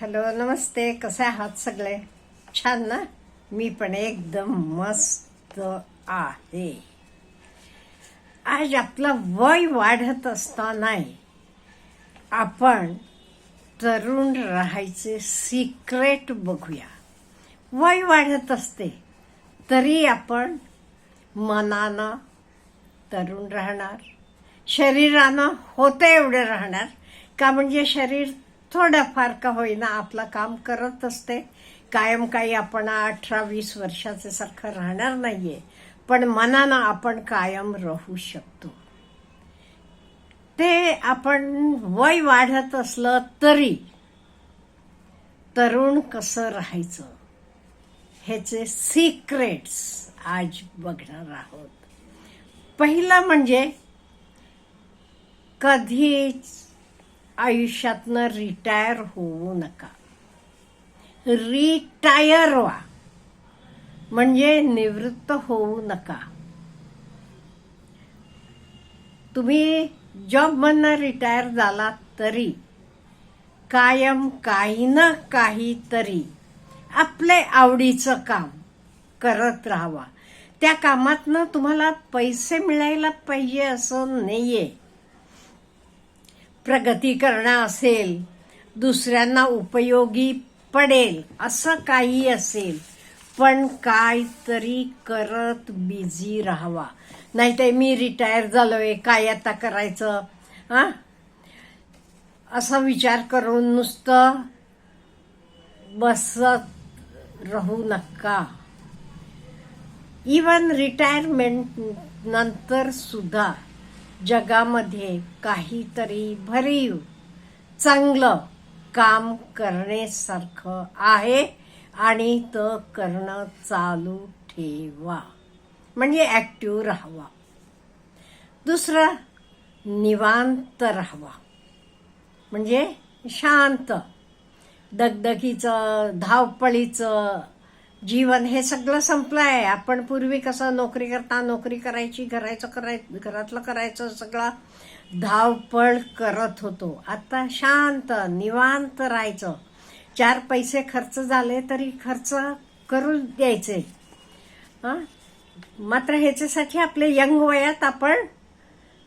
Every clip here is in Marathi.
हॅलो नमस्ते. कसे आहात सगळे? छान ना? मी पण एकदम मस्त आहे. आज आपलं वय वाढत असताना आपण तरुण राहायचे सिक्रेट बघूया. वय वाढत असते तरी आपण मनानं तरुण राहणार शरीरानं होते एवढे राहणार. का म्हणजे शरीर थोड्याफार का होईना आपलं काम करत असते. कायम काही आपण अठरा वीस वर्षाचे सारखं राहणार नाहीये. पण मनानं आपण कायम राहू शकतो. ते आपण वय वाढत असलं तरी तरुण कसं राहायचं? ह्याचे सिक्रेट्स आज बघणार आहोत. पहिलं म्हणजे कधीच आयुष्यातनं रिटायर होऊ नका. रिटायर व्हा. म्हणजे निवृत्त होऊ नका. तुम्ही जॉबमधनं रिटायर झालात तरी कायम काही ना काहीतरी आपले आवडीचं काम करत राहावा. त्या कामातनं तुम्हाला पैसे मिळायला पाहिजे असं नाहीये. प्रगती करणं असेल दुसऱ्यांना उपयोगी पडेल असं काही असेल पण काहीतरी करत बिझी राहावा. नाहीतर मी रिटायर झालोय काय आता करायचं? हा? असा विचार करून नुसतं बसत राहू नका. इवन रिटायरमेंट नंतर सुद्धा जगामध्ये काहीतरी भरीव चांगलं काम करण्यासारखं आहे आणि तर करणं चालू ठेवा. म्हणजे ॲक्टिव्ह राहावा. दुसरं निवांत राहावा. म्हणजे शांत. दगदगीचं धावपळीचं जीवन हे सगळं संपलं आहे आपण पूर्वी कसं नोकरी करता नोकरी करायची घरायचं कराय घरातलं करायचं सगळं धावपळ करत होतो. आता शांत निवांत राहायचं. चार पैसे खर्च झाले तरी खर्च करून द्यायचे. मात्र ह्याच्यासाठी आपले यंग वयात आपण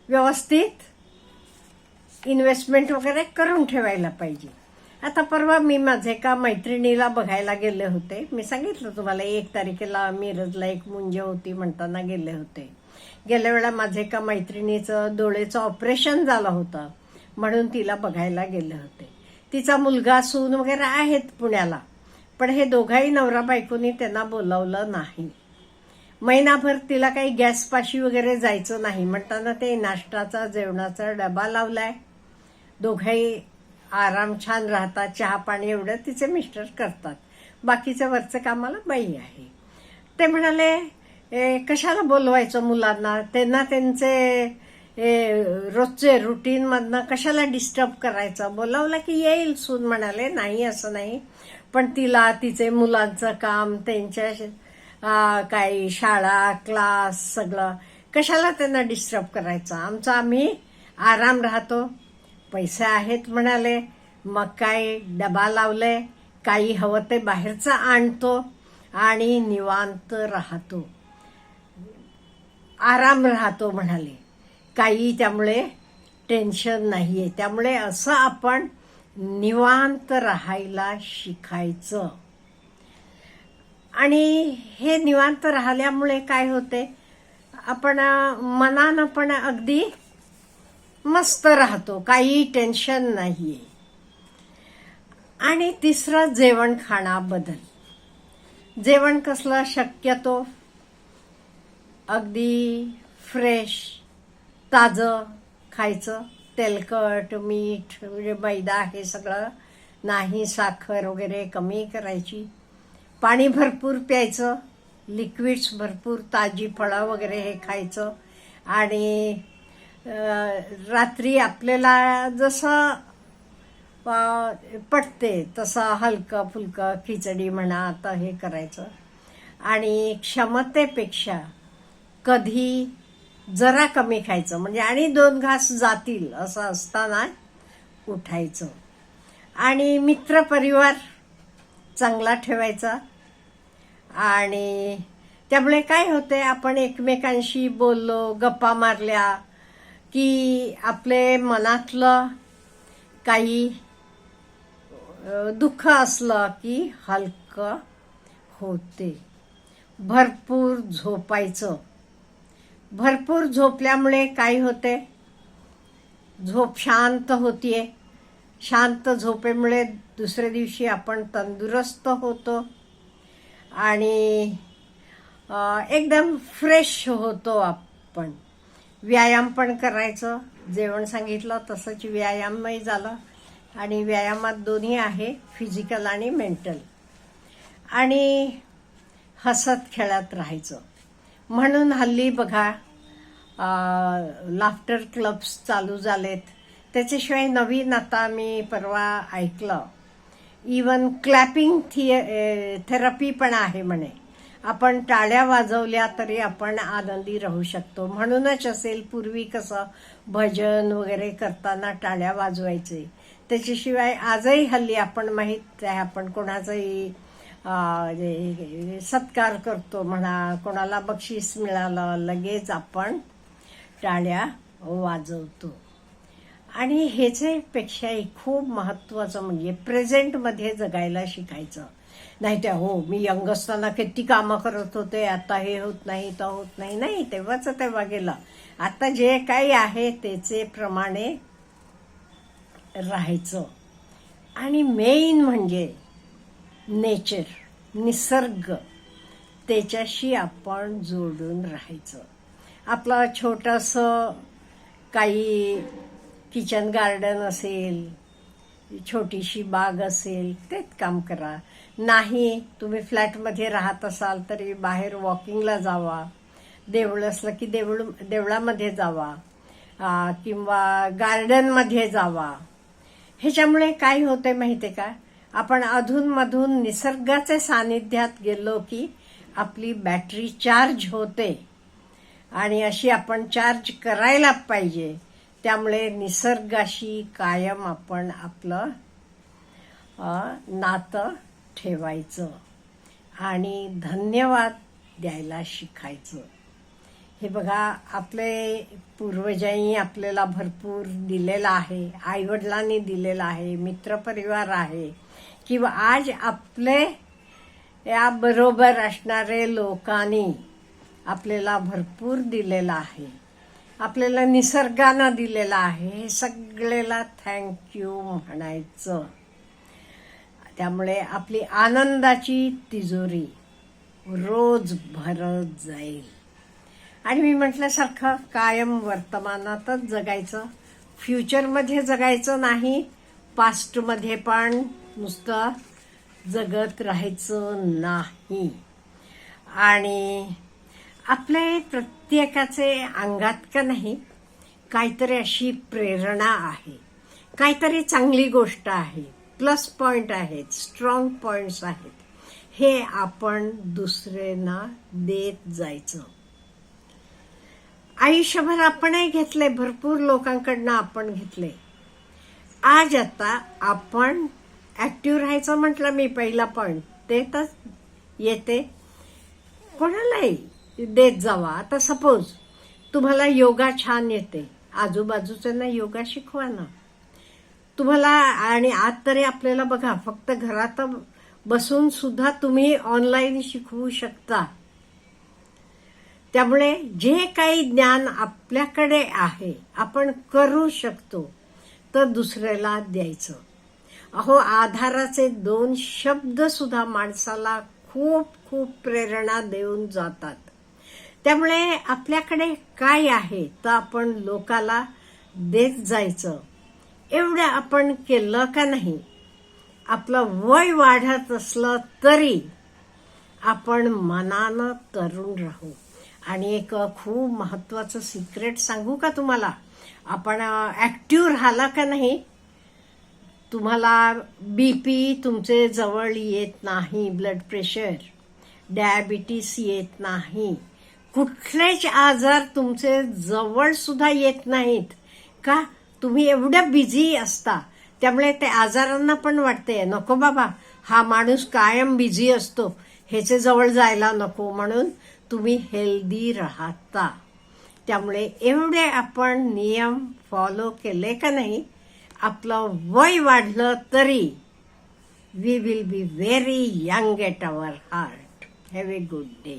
व्यवस्थित इन्व्हेस्टमेंट वगैरे करून ठेवायला पाहिजे. आता परवा मी माझे एका मैत्रिणीला बघायला गेले होते. मी सांगितलं तुम्हाला एक तारखेला मिरजला एक मुंज होती म्हणताना गेले होते. गेल्या वेळा माझे एका मैत्रिणीचं डोळेचं ऑपरेशन झालं होतं म्हणून तिला बघायला गेले होते. तिचा मुलगा सून वगैरे आहेत पुण्याला पण हे दोघाही नवरा बायकोनी त्यांना बोलावलं नाही. महिनाभर तिला काही गॅसपाशी वगैरे जायचं नाही म्हणताना ते नाश्ताचा जेवणाचा डबा लावलाय. दोघाही आराम छान राहतात चहा पाणी एवढं तिचे मिस्टर करतात. बाकीच्या वरचं कामाला बाई आहे. ते म्हणाले कशाला बोलवायचं मुलांना? त्यांना त्यांचे रोजचे रुटीन मधनं कशाला डिस्टर्ब करायचं? बोलावलं की येईल सून म्हणाले नाही असं नाही. पण तिला तिचे मुलांचं काम त्यांच्या काही शाळा क्लास सगळं कशाला त्यांना डिस्टर्ब करायचं? आमचं आम्ही आराम राहतो. पैसे आहेत म्हणाले. मग काय डबा लावले काही हवं ते बाहेरचं आणतो आणि निवांत राहतो. आराम राहतो म्हणाले. काही त्यामुळे टेन्शन नाही आहे त्यामुळे असं आपण निवांत राहायला शिकायचं. आणि हे निवांत राहिल्यामुळे काय होते? आपण मनानं पण अगदी मस्त राहतो काही टेन्शन नाहीये. आणि तिसरं जेवण खाण्याबद्दल. जेवण कसलं शक्यतो अगदी फ्रेश ताजं खायचं. तेलकट मीठ म्हणजे मैदा हे सगळं नाही साखर वगैरे कमी करायची. पाणी भरपूर प्यायचं लिक्विड्स भरपूर ताजी फळं वगैरे हे खायचं. आणि रात्री आपल्याला जसं पटते तसं हलकं फुलकं खिचडी म्हणा आता हे करायचं. आणि क्षमतेपेक्षा कधी जरा कमी खायचं. म्हणजे आणि दोन घास जातील असं असताना उठायचं. आणि मित्रपरिवार चांगला ठेवायचा. आणि त्यामुळे काय होते आपण एकमेकांशी बोललो गप्पा मारल्या की आपले मनातलं काही दुःख असलं की हलकं होते. भरपूर झोपायचं. भरपूर झोपल्यामुळे काय होते? झोप शांत होतीये. शांत झोपेमुळे दुसऱ्या दिवशी आपण तंदुरुस्त होतो आणि एकदम फ्रेश होतो आपण. व्यायाम पण करायचं. जेवण सांगितलं तसंच व्यायामही झालं. आणि व्यायामात दोन्ही आहे फिजिकल आणि मेंटल आणि हसत खेळत राहायचं. म्हणून हल्ली बघा लाफ्टर क्लब्स चालू झालेत. त्याच्याशिवाय नवीन आता मी परवा ऐकलं. इवन क्लॅपिंग थिए थेरपी पण आहे म्हणे. आपण टाळ्या वाजवल्या तरी आपण आनंदी राहू शकतो. म्हणूनच असेल पूर्वी कसं भजन वगैरे करताना टाळ्या वाजवायचे. त्याच्याशिवाय आजही हल्ली आपण माहीत आहे आपण कोणाचाही सत्कार करतो म्हणा कोणाला बक्षीस मिळालं लगेच आपण टाळ्या वाजवतो. आणि ह्याच्यापेक्षाही खूप महत्वाचं म्हणजे प्रेझेंटमध्ये जगायला शिकायचं. नाही त्या हो मी यंग असताना किती कामं करत होते आता हे होत नाही तर होत नाही नाही तेव्हाच तेव्हा गेलं. आता जे काही आहे त्याचे प्रमाणे राहायचं. आणि मेन म्हणजे नेचर निसर्ग त्याच्याशी आपण जोडून राहायचं. आपलं छोटंसं काही किचन गार्डन असेल छोटीशी बाग असेल तेच काम करा. नाही तुम्ही फ्लॅटमध्ये राहत असाल तरी बाहेर वॉकिंगला जावा. देवळ असलं की देवळ देवळामध्ये जावा. किंवा गार्डनमध्ये जावा. ह्याच्यामुळे काय होते आहे का? आपण अधूनमधून निसर्गाचे सानिध्यात गेलो की आपली बॅटरी चार्ज होते. आणि अशी आपण चार्ज करायला पाहिजे. त्यामुळे निसर्गाशी कायम आपण आपलं नातं ठेवायचं आणि धन्यवाद द्यायला शिकायचं. हे बघा आपले पूर्वजांनी आपल्याला भरपूर दिलेलं आहे आईवडिलांनी दिलेलं आहे मित्रपरिवार आहे किंवा आज आपले याबरोबर असणारे लोकांनी आपल्याला भरपूर दिलेलं आहे. आपल्याला निसर्गानं दिलेलं आहे हे सगळेला थँक्यू म्हणायचं. त्यामुळे आपली आनंदाची तिजोरी रोज भरत जाईल. आणि मी म्हटल्यासारखं कायम वर्तमानातच जगायचं. फ्युचरमध्ये जगायचं नाही पास्टमध्ये पण नुसतं जगत राहायचं नाही. आणि आपले प्रत्येकाचे अंगात का नाही काहीतरी अशी प्रेरणा आहे. काहीतरी चांगली गोष्ट आहे. प्लस पॉईंट आहेत स्ट्रॉंग पॉईंट्स आहेत. हे आपण दुसऱ्यांना देत जायचं. आयुष्यभर आपणही घेतले भरपूर लोकांकडनं आपण घेतले. आज आता आपण ऍक्टिव्ह राहायचं म्हटलं मी पहिला पॉईंट ते तर येते. कोणालाही देत जावा. आता सपोज तुम्हाला योगा छान येते. आजूबाजूच्यांना योगा शिकवा ना. तुम्हाला आणि आज तरी आपल्याला बघा फक्त घरात बसून सुद्धा तुम्ही ऑनलाईन शिकवू शकता. त्यामुळे जे काही ज्ञान आपल्याकडे आहे आपण करू शकतो तर दुसऱ्याला द्यायचं. अहो आधाराचे दोन शब्द सुद्धा माणसाला खूप खूप प्रेरणा देऊन जातात. त्यामुळे आपल्याकडे काय आहे तर आपण लोकाला देत जायचं. एवढं आपण केलं का नाही? आपलं वय वाढत असलं तरी आपण मनानं तरुण राहू. आणि एक खूप महत्वाचं सिक्रेट सांगू का तुम्हाला? आपण ॲक्टिव्ह राहिला का नाही? तुम्हाला बी पी तुमचे जवळ येत नाही ब्लड प्रेशर डायबिटीस येत नाही. कुठलेच आजार तुमचे जवळसुद्धा येत नाहीत. का? तुम्ही एवढ्या बिझी असता. त्यामुळे ते आजारांना पण वाटते नको बाबा हा माणूस कायम बिझी असतो. ह्याचे जवळ जायला नको म्हणून तुम्ही हेल्दी राहता. त्यामुळे एवढे आपण नियम फॉलो केले का नाही आपलं वय वाढलं तरी we will be very young at our heart have a good day